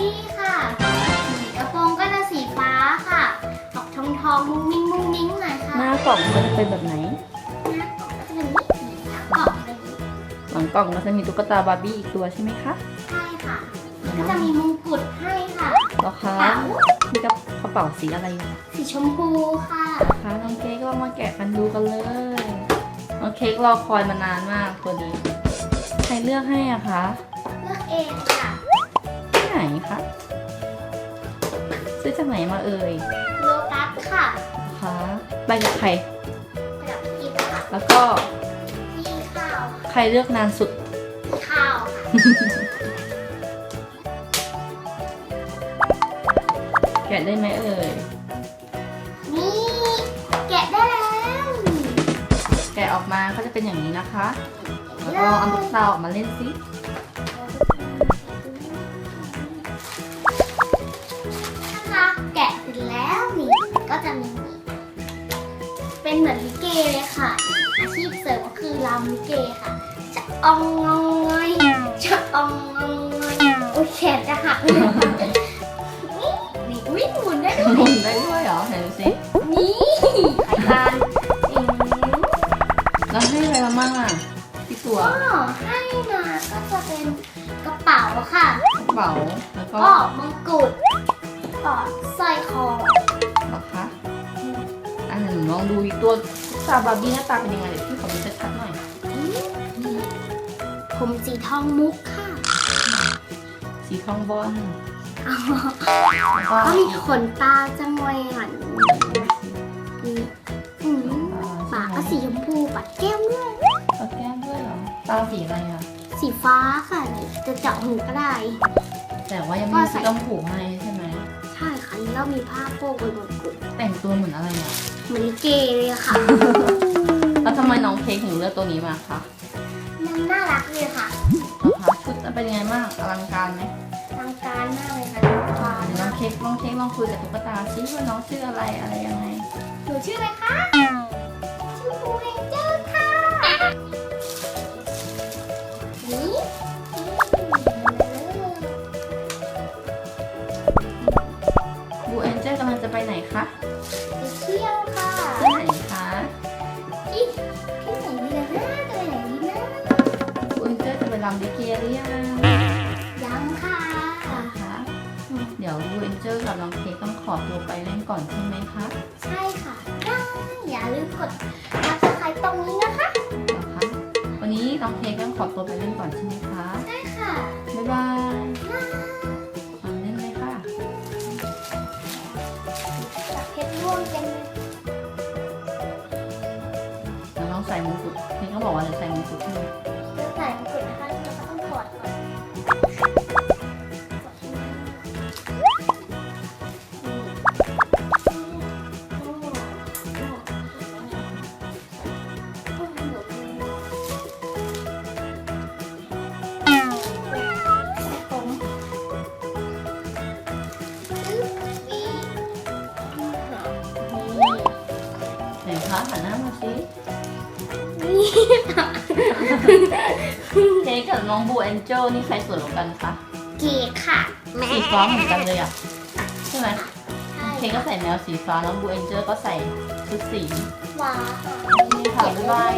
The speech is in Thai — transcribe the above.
นี่ค่ะกระโปรงก็จะสีฟ้าค่ะ ออกทองทองมุ้งมิ้งมุ้งมิ้งหน่อยค่ะหน้ากล่องมันจะเป็นแบบไหนหน้ากล่องก็จะเป็นแบบนี้กล่องเป็นี้หลังกล่องมันจะมีตุ๊กตาบาร์บี้อีกตัวใช่ไหมคะใช่ค่ะ ก็จะมีมงกุฎให้ค่ะเหรอคะเป๋มีกระเป๋าสีอะไรสีชมพูค่ะค่ะน้องเค้กก็มาแกะกันดูกันเลยน้องเค้กรอคอยมานานมากตัวนี้ ใครเลือกให้อะคะ เลือกเองค่ะ คะซื้อจากไหนมาเอ่ยโลตัสค่ะคะใบกับใครระดับกินค่ะแล้วก็พี่ข้าวใครเลือกนานสุดพี่ข้าวค่ะแกะได้ไหมเอ่ยนี่แกะได้แล้วแกะออกมาก็จะเป็นอย่างนี้นะคะแล้วก็เอาตุ๊กตาออกมาเล่นสิ ลิเกค่ะ จะอองงองงอยจะอองงองงอยโอ้ยแขนจะหักเลยนี่นี่วิ่งหมุนได้ด้วยหมุนได้ด้วยเหรอไหนดูสินี่สายตาอืมแล้วให้อะไรมามั่งอะที่ตัวก็ให้มาก็จะเป็นกระเป๋าค่ะกระเป๋าแล้วก็ก็มงกุฎก็สร้อยคอเหรอคะอะหนูลองดูอีกตัวตุ๊กตาบาร์บี้หน้าตาเป็นยังไงเดี๋ยวพี่ขอดูชัดๆหน่อย ผมสีทองมุกค่ะสีทองบอลอ๋อแล้วก็ก็มีขนตาจะงอยหันนี่อืมปากก็สีชมพูปัดแก้มด้วยเอาแก้มด้วยเหรอ ตาสีอะไรอะ สีฟ้าค่ะนี่จะเจาะหูก็ได้ แต่ว่ายังไม่ได้ซื้อต้มผูให้ใช่ไหม ใช่ค่ะนี่เรามีผ้าโปกบนมงกุฎแต่งตัวเหมือนอะไรอะ เหมือนลิเกเลยอะค่ะ แล้วทำไมน้องเค้กถึงเลือกตัวนี้มาคะมั นน่ารักเลยค่ะเหรอคะชุดจะเป็นยังไงบ้างอลังการไหมทางการมากเลยค่ะฟ้าเดี๋ยวน้องเค้กน้องเค้กลองคุยกับตุ๊กตาซิว่าน้องชื่ออะไรอะไรยังไงหนูชื่ออะไรคะ เอนเจอร์จะไปรำลิเกหรือยังยังค่ะคะเดี๋ยวบูเอนเจอร์กับน้องเค้กต้องขอตัวไปเล่นก่อนใช่ไหมคะใช่ค่ะได้อย่าลืมกดซับสไครต์ตรงนี้นะคะเหรอคะวันนี้น้องเค้กต้องขอตัวไปเล่นก่อนใช่ไหมคะใช่ค่ะบ๊ายบายเอาเล่นเลยค่ะจับเพชรร่วงกันเลยเดี๋ยวน้องใส่มงกุฎเค้กก็บอกว่าจะใส่มงกุฎใช่ไหม คะหันหน้ามาสินี่เค้กกับน้องบูเอนเจลนี่ใครสวยกว่ากันคะเก๋ค่ะสีฟ้าเหมือนกันเลยอะใช่ไหมใช่เค้กก็ใส่แมวสีฟ้าน้องบูเอนเจลก็ใส่ชุดสีว้านี่ค่ะบ๊ายบาย